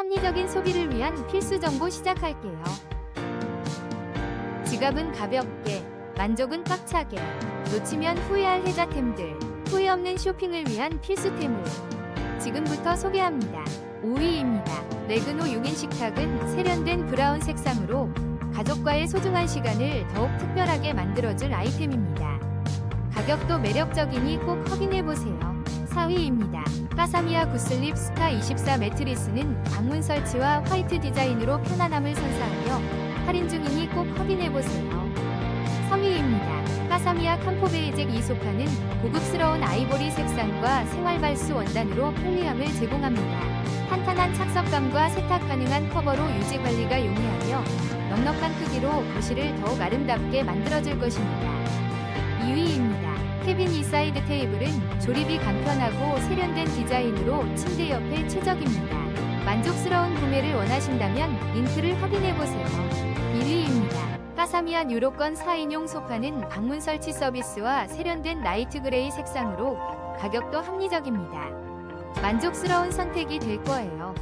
합리적인 소비를 위한 필수 정보 시작할게요. 지갑은 가볍게, 만족은 꽉차게, 놓치면 후회할 혜자템들, 후회 없는 쇼핑을 위한 필수템을 지금부터 소개합니다. 5위입니다. 레그노 6인 식탁은 세련된 브라운 색상으로 가족과의 소중한 시간을 더욱 특별하게 만들어줄 아이템입니다. 가격도 매력적이니 꼭 확인해보세요. 4위입니다. 까사미아 구슬립 스타 24 매트리스는 방문 설치와 화이트 디자인으로 편안함을 선사하며 할인 중이니 꼭 확인해보세요. 3위입니다. 까사미아 캄포베이잭 이 소파는 고급스러운 아이보리 색상과 생활 발수 원단으로 편리함을 제공합니다. 탄탄한 착석감과 세탁 가능한 커버로 유지 관리가 용이하며 넉넉한 크기로 거실을 더욱 아름답게 만들어줄 것입니다. 2위입니다. 케빈 이사이드 테이블은 조립이 간편하고 세련된 디자인으로 침대 옆에 최적입니다. 만족스러운 구매를 원하신다면 링크를 확인해보세요. 1위입니다. 까사미안 유로권 4인용 소파는 방문 설치 서비스와 세련된 라이트 그레이 색상으로 가격도 합리적입니다. 만족스러운 선택이 될 거예요.